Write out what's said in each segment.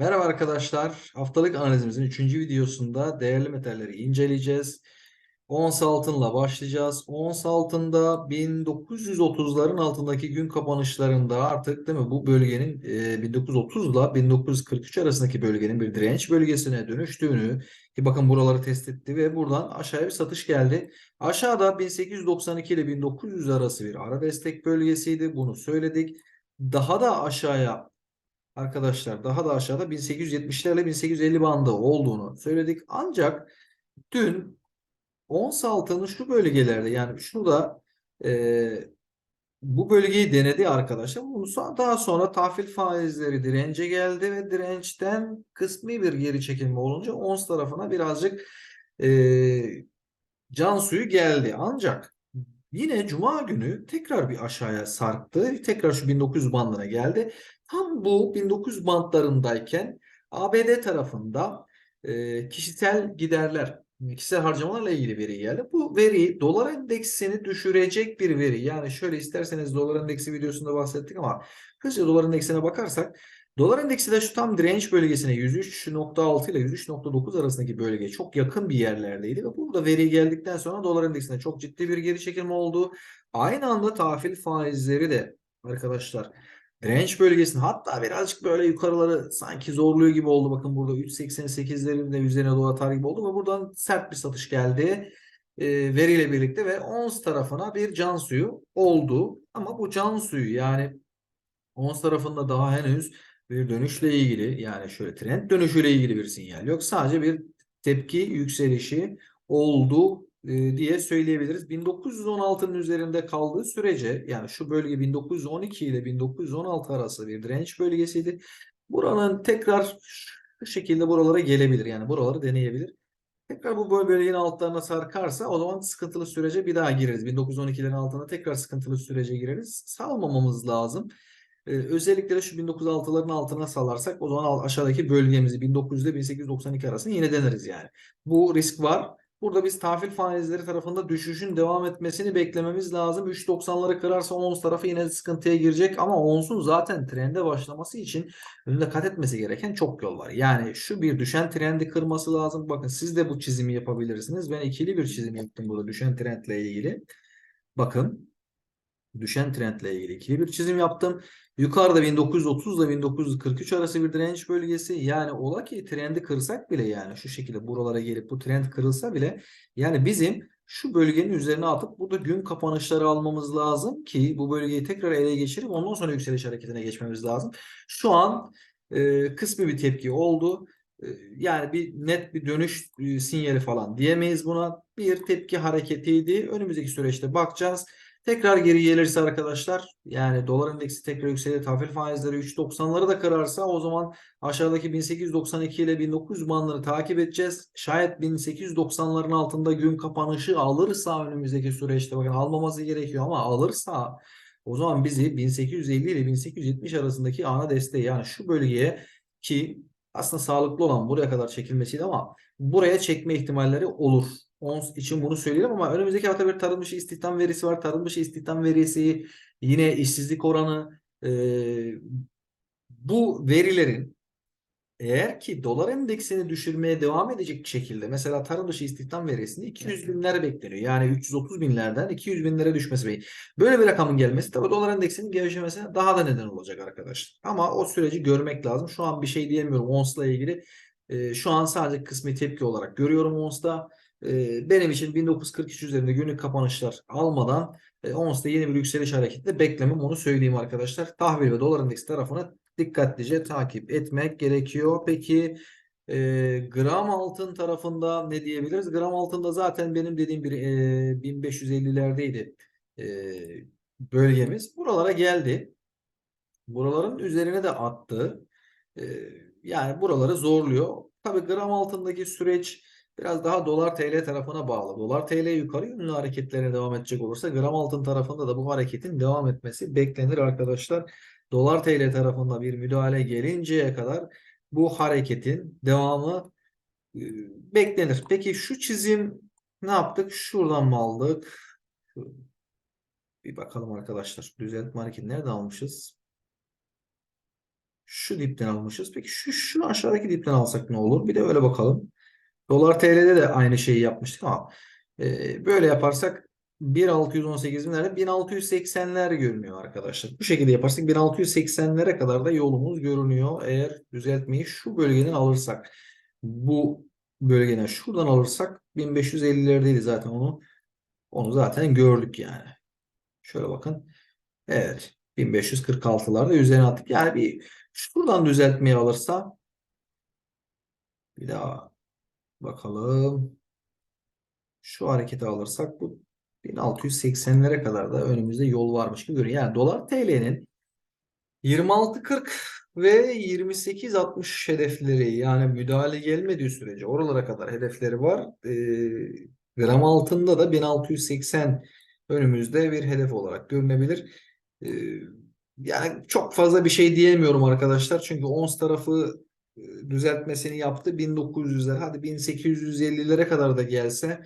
Merhaba arkadaşlar. Haftalık analizimizin 3. videosunda değerli metalleri inceleyeceğiz. Ons altınla başlayacağız. Ons altında 1930'ların altındaki gün kapanışlarında artık değil mi bu bölgenin e, 1930 ile 1943 arasındaki bölgenin bir direnç bölgesine dönüştüğünü ki bakın buraları test etti ve buradan aşağıya bir satış geldi. Aşağıda 1892 ile 1900 arası bir ara destek bölgesiydi. Bunu söyledik. Daha da aşağıya Arkadaşlar daha da aşağıda 1870'lerle 1850 bandı olduğunu söyledik. Ancak dün ons altının şu bölgelerde yani şurada e, bu bölgeyi denedi arkadaşlar. Bunu daha sonra tahvil faizleri dirence geldi ve dirençten kısmi bir geri çekilme olunca ons tarafına birazcık e, can suyu geldi. Ancak Yine Cuma günü tekrar bir aşağıya sarktı. Tekrar şu 1900 bandına geldi. Tam bu 1900 bandlarındayken ABD tarafında e, kişisel giderler, kişisel harcamalarla ilgili veri geldi. Bu veri dolar endeksini düşürecek bir veri. Yani şöyle isterseniz dolar endeksi videosunda bahsettik ama hızlıca dolar endeksine bakarsak Dolar endeksi de şu tam direnç bölgesine 103.6 ile 103.9 arasındaki bölgeye çok yakın bir yerlerdeydi ve burada veri geldikten sonra dolar endeksinde çok ciddi bir geri çekilme oldu. Aynı anda tahvil faizleri de arkadaşlar direnç bölgesinde hatta birazcık böyle yukarıları sanki zorluyor gibi oldu. Bakın burada 3.88'lerin de üzerine doğru atar gibi oldu ve buradan sert bir satış geldi e, veriyle birlikte ve ons tarafına bir can suyu oldu. Ama bu can suyu yani ons tarafında daha henüz bir dönüşle ilgili yani şöyle trend dönüşüyle ilgili bir sinyal yok. Sadece bir tepki yükselişi oldu e, diye söyleyebiliriz. 1916'nın üzerinde kaldığı sürece yani şu bölge 1912 ile 1916 arası bir direnç bölgesiydi. Buranın tekrar şu şekilde buralara gelebilir. Yani buraları deneyebilir. Tekrar bu bölgenin altlarına sarkarsa o zaman sıkıntılı sürece bir daha gireriz. 1912'lerin altına tekrar sıkıntılı sürece gireriz. Salmamamız lazım. Ee, özellikle de şu 1906'ların altına salarsak o zaman aşağıdaki bölgemizi 1900 ile 1892 arasını yine deneriz yani. Bu risk var. Burada biz tahvil faizleri tarafında düşüşün devam etmesini beklememiz lazım. 3.90'ları kırarsa ons tarafı yine sıkıntıya girecek ama onsun zaten trende başlaması için önünde kat etmesi gereken çok yol var. Yani şu bir düşen trendi kırması lazım. Bakın siz de bu çizimi yapabilirsiniz. Ben ikili bir çizim yaptım burada düşen trendle ilgili. Bakın düşen trendle ilgili ikili bir çizim yaptım. Yukarıda 1930 ile 1943 arası bir direnç bölgesi. Yani ola ki trendi kırsak bile yani şu şekilde buralara gelip bu trend kırılsa bile yani bizim şu bölgenin üzerine atıp burada gün kapanışları almamız lazım ki bu bölgeyi tekrar ele geçirip ondan sonra yükseliş hareketine geçmemiz lazım. Şu an e, kısmi bir tepki oldu. E, yani bir net bir dönüş e, sinyali falan diyemeyiz buna. Bir tepki hareketiydi. Önümüzdeki süreçte bakacağız. Tekrar geri gelirse arkadaşlar yani dolar endeksi tekrar yükselir tahvil faizleri 3.90'ları da kırarsa o zaman aşağıdaki 1892 ile 1900 bandını takip edeceğiz. Şayet 1890'ların altında gün kapanışı alırsa önümüzdeki süreçte bakın almaması gerekiyor ama alırsa o zaman bizi 1850 ile 1870 arasındaki ana desteği yani şu bölgeye ki aslında sağlıklı olan buraya kadar çekilmesiydi ama buraya çekme ihtimalleri olur. Ons için bunu söyleyelim ama önümüzdeki hafta bir tarım dışı istihdam verisi var. Tarım dışı istihdam verisi yine işsizlik oranı e, bu verilerin eğer ki dolar endeksini düşürmeye devam edecek şekilde mesela tarım dışı istihdam verisinde 200 binler bekleniyor. Yani 330 binlerden 200 binlere düşmesi ve böyle bir rakamın gelmesi tabii dolar endeksinin gevşemesine daha da neden olacak arkadaşlar. Ama o süreci görmek lazım. Şu an bir şey diyemiyorum ONS'la ilgili. E, şu an sadece kısmi tepki olarak görüyorum ONS'da. E, benim için 1943 üzerinde günlük kapanışlar almadan e, ONS'ta yeni bir yükseliş hareketi beklemem onu söyleyeyim arkadaşlar. Tahvil ve dolar endeksi tarafını dikkatlice takip etmek gerekiyor. Peki e, gram altın tarafında ne diyebiliriz? Gram altında zaten benim dediğim bir e, 1550'lerdeydi e, bölgemiz. Buralara geldi. Buraların üzerine de attı. E, yani buraları zorluyor. Tabii gram altındaki süreç biraz daha dolar TL tarafına bağlı. Dolar TL yukarı yönlü hareketlerine devam edecek olursa gram altın tarafında da bu hareketin devam etmesi beklenir arkadaşlar. Dolar TL tarafında bir müdahale gelinceye kadar bu hareketin devamı e, beklenir. Peki şu çizim ne yaptık? Şuradan mı aldık? Bir bakalım arkadaşlar. Düzeltme hareketi nerede almışız? Şu dipten almışız. Peki şu şunu aşağıdaki dipten alsak ne olur? Bir de öyle bakalım. Dolar TL'de de aynı şeyi yapmıştık ama e, böyle yaparsak 1.618 binlerde 1680'ler görünüyor arkadaşlar. Bu şekilde yaparsak 1680'lere kadar da yolumuz görünüyor. Eğer düzeltmeyi şu bölgeden alırsak bu bölgeden şuradan alırsak 1550'lerdeydi zaten onu. Onu zaten gördük yani. Şöyle bakın. Evet. 1546'larda üzerine attık. Yani bir şuradan düzeltmeyi alırsa bir daha bakalım. Şu hareketi alırsak bu 1680'lere kadar da önümüzde yol varmış gibi görünüyor. Yani dolar TL'nin 26.40 ve 28.60 hedefleri yani müdahale gelmediği sürece oralara kadar hedefleri var. Ee, gram altında da 1680 önümüzde bir hedef olarak görünebilir. Ee, yani çok fazla bir şey diyemiyorum arkadaşlar. Çünkü ons tarafı e, düzeltmesini yaptı. 1900'ler hadi 1850'lere kadar da gelse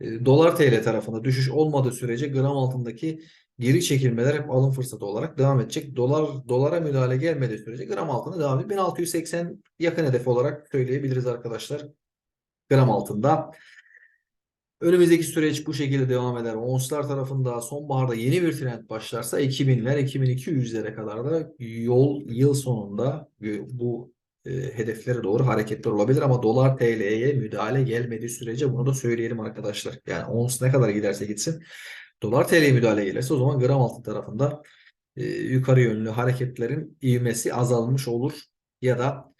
e, dolar TL tarafında düşüş olmadığı sürece gram altındaki geri çekilmeler hep alım fırsatı olarak devam edecek. Dolar dolara müdahale gelmediği sürece gram altında devam edecek. 1680 yakın hedef olarak söyleyebiliriz arkadaşlar. Gram altında. Önümüzdeki süreç bu şekilde devam eder. Onslar tarafında sonbaharda yeni bir trend başlarsa 2000'ler 2200'lere kadar da yol yıl sonunda bu e, hedeflere doğru hareketler olabilir ama dolar TL'ye müdahale gelmediği sürece bunu da söyleyelim arkadaşlar. Yani ons ne kadar giderse gitsin dolar TL'ye müdahale gelirse o zaman gram altın tarafında e, yukarı yönlü hareketlerin ivmesi azalmış olur ya da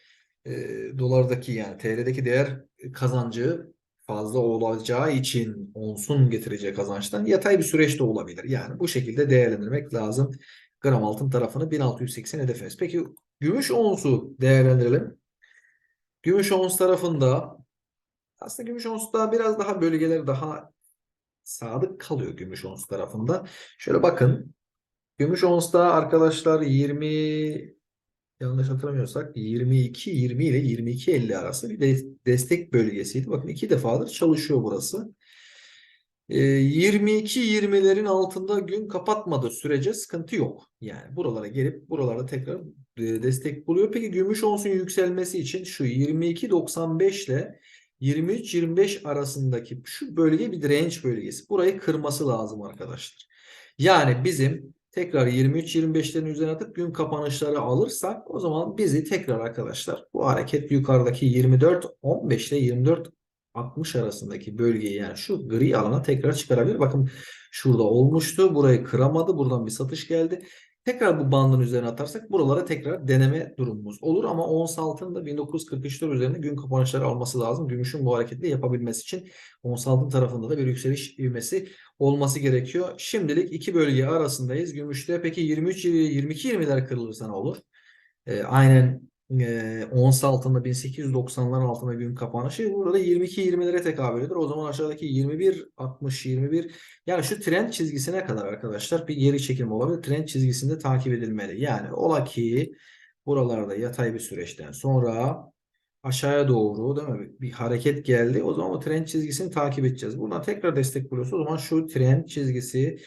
e, dolardaki yani TL'deki değer kazancı fazla olacağı için onsun getireceği kazançtan yatay bir süreçte olabilir. Yani bu şekilde değerlendirmek lazım. Gram altın tarafını 1680 hedefimiz. Peki gümüş onsu değerlendirelim. Gümüş ons tarafında aslında gümüş onsta biraz daha bölgeler daha sadık kalıyor gümüş ons tarafında. Şöyle bakın. Gümüş onsta arkadaşlar 20 yanlış hatırlamıyorsak 22 20 ile 22 50 arası bir de destek bölgesiydi. Bakın iki defadır çalışıyor burası. 22-20'lerin altında gün kapatmadığı sürece sıkıntı yok. Yani buralara gelip buralarda tekrar destek buluyor. Peki gümüş onsun yükselmesi için şu 22.95 ile 23-25 arasındaki şu bölge bir range bölgesi. Burayı kırması lazım arkadaşlar. Yani bizim tekrar 23-25'lerin üzerine atıp gün kapanışları alırsak o zaman bizi tekrar arkadaşlar bu hareket yukarıdaki 24-15 ile 24 60 arasındaki bölgeyi yani şu gri alana tekrar çıkarabilir. Bakın şurada olmuştu. Burayı kıramadı. Buradan bir satış geldi. Tekrar bu bandın üzerine atarsak buralara tekrar deneme durumumuz olur. Ama ons altının da 1943'ler üzerinde gün kapanışları alması lazım. Gümüşün bu hareketi yapabilmesi için ons altın tarafında da bir yükseliş ivmesi olması gerekiyor. Şimdilik iki bölge arasındayız. Gümüşte peki 23-22-20'ler kırılırsa ne olur? Ee, aynen e, ons altında 1890'lar altında gün kapanışı burada 22-20'lere tekabül eder. O zaman aşağıdaki 21 60 21 yani şu trend çizgisine kadar arkadaşlar bir geri çekilme olabilir. Trend çizgisinde takip edilmeli. Yani ola ki buralarda yatay bir süreçten sonra aşağıya doğru değil mi? Bir hareket geldi. O zaman o trend çizgisini takip edeceğiz. Buradan tekrar destek buluyorsa o zaman şu trend çizgisi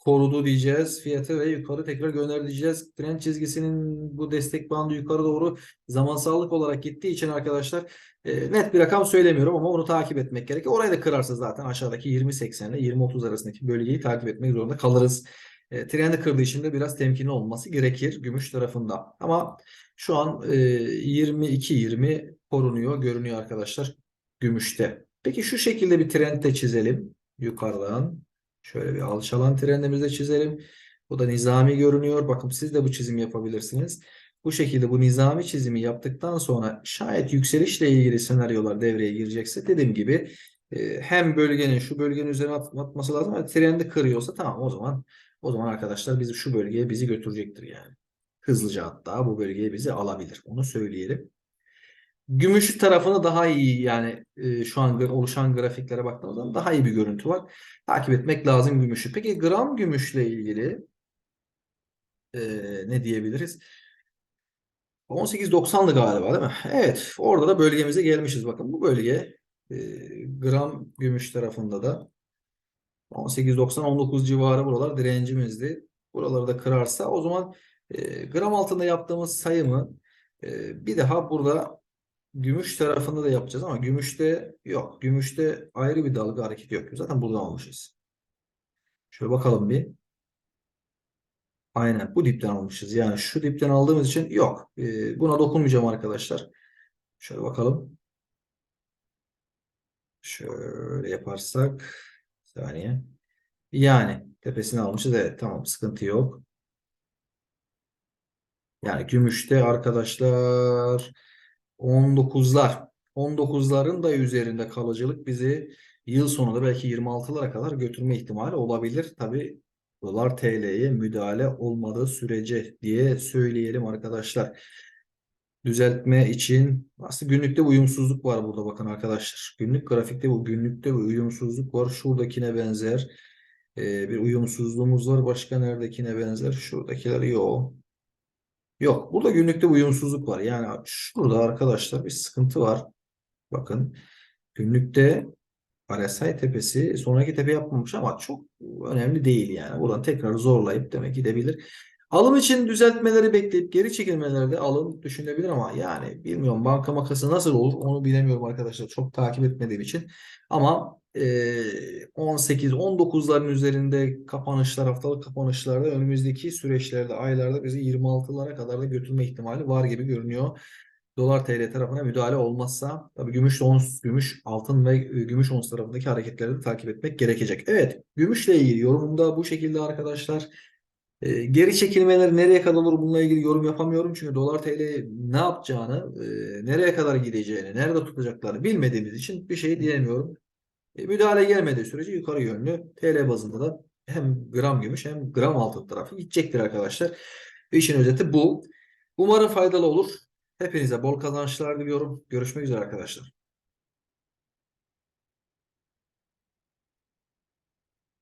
korudu diyeceğiz fiyatı ve yukarı tekrar göndereceğiz. Trend çizgisinin bu destek bandı yukarı doğru zamansallık olarak gittiği için arkadaşlar e, net bir rakam söylemiyorum ama onu takip etmek gerekiyor. Orayı da kırarsa zaten aşağıdaki 20.80 ile 20.30 arasındaki bölgeyi takip etmek zorunda kalırız. E, trendi kırdığı için de biraz temkinli olması gerekir gümüş tarafında. Ama şu an e, 22-20 korunuyor, görünüyor arkadaşlar gümüşte. Peki şu şekilde bir trend de çizelim yukarıdan. Şöyle bir alçalan trendimizi çizelim. Bu da nizami görünüyor. Bakın siz de bu çizimi yapabilirsiniz. Bu şekilde bu nizami çizimi yaptıktan sonra şayet yükselişle ilgili senaryolar devreye girecekse dediğim gibi e, hem bölgenin şu bölgenin üzerine atması lazım ama trendi kırıyorsa tamam o zaman o zaman arkadaşlar bizi şu bölgeye bizi götürecektir yani. Hızlıca hatta bu bölgeye bizi alabilir. Onu söyleyelim. Gümüş tarafını daha iyi yani e, şu an oluşan grafiklere baktığımız zaman daha iyi bir görüntü var. Takip etmek lazım gümüşü. Peki gram gümüşle ilgili e, ne diyebiliriz? 18.90'dı galiba değil mi? Evet orada da bölgemize gelmişiz. Bakın bu bölge e, gram gümüş tarafında da 18.90-19 civarı buralar direncimizdi. Buraları da kırarsa o zaman e, gram altında yaptığımız sayımı Ee, bir daha burada gümüş tarafında da yapacağız ama gümüşte yok. Gümüşte ayrı bir dalga hareketi yok. Zaten buradan almışız. Şöyle bakalım bir. Aynen bu dipten almışız. Yani şu dipten aldığımız için yok. Ee, buna dokunmayacağım arkadaşlar. Şöyle bakalım. Şöyle yaparsak bir saniye. Yani tepesini almışız. Evet tamam sıkıntı yok. Yani gümüşte arkadaşlar 19'lar. 19'ların da üzerinde kalıcılık bizi yıl sonunda belki 26'lara kadar götürme ihtimali olabilir. Tabi dolar TL'ye müdahale olmadığı sürece diye söyleyelim arkadaşlar. Düzeltme için aslında günlükte uyumsuzluk var burada bakın arkadaşlar. Günlük grafikte bu günlükte bir uyumsuzluk var. Şuradakine benzer e, bir uyumsuzluğumuz var. Başka neredekine benzer? Şuradakiler yok. Yok. Burada günlükte uyumsuzluk var. Yani şurada arkadaşlar bir sıkıntı var. Bakın günlükte RSI tepesi sonraki tepe yapmamış ama çok önemli değil yani. Buradan tekrar zorlayıp demek gidebilir. Alım için düzeltmeleri bekleyip geri çekilmelerde alım düşünebilir ama yani bilmiyorum banka makası nasıl olur onu bilemiyorum arkadaşlar. Çok takip etmediğim için. Ama 18-19'ların üzerinde kapanışlar haftalık kapanışlarda önümüzdeki süreçlerde aylarda bizi 26'lara kadar da götürme ihtimali var gibi görünüyor. Dolar TL tarafına müdahale olmazsa tabii gümüş ons, gümüş altın ve e, gümüş ons tarafındaki hareketleri de takip etmek gerekecek. Evet, gümüşle ilgili yorumumda bu şekilde arkadaşlar. E, geri çekilmeler nereye kadar olur bununla ilgili yorum yapamıyorum. Çünkü dolar TL ne yapacağını, e, nereye kadar gideceğini, nerede tutacaklarını bilmediğimiz için bir şey diyemiyorum. E, müdahale gelmediği sürece yukarı yönlü TL bazında da hem gram gümüş hem gram altın tarafı gidecektir arkadaşlar. İşin özeti bu. Umarım faydalı olur. Hepinize bol kazançlar diliyorum. Görüşmek üzere arkadaşlar.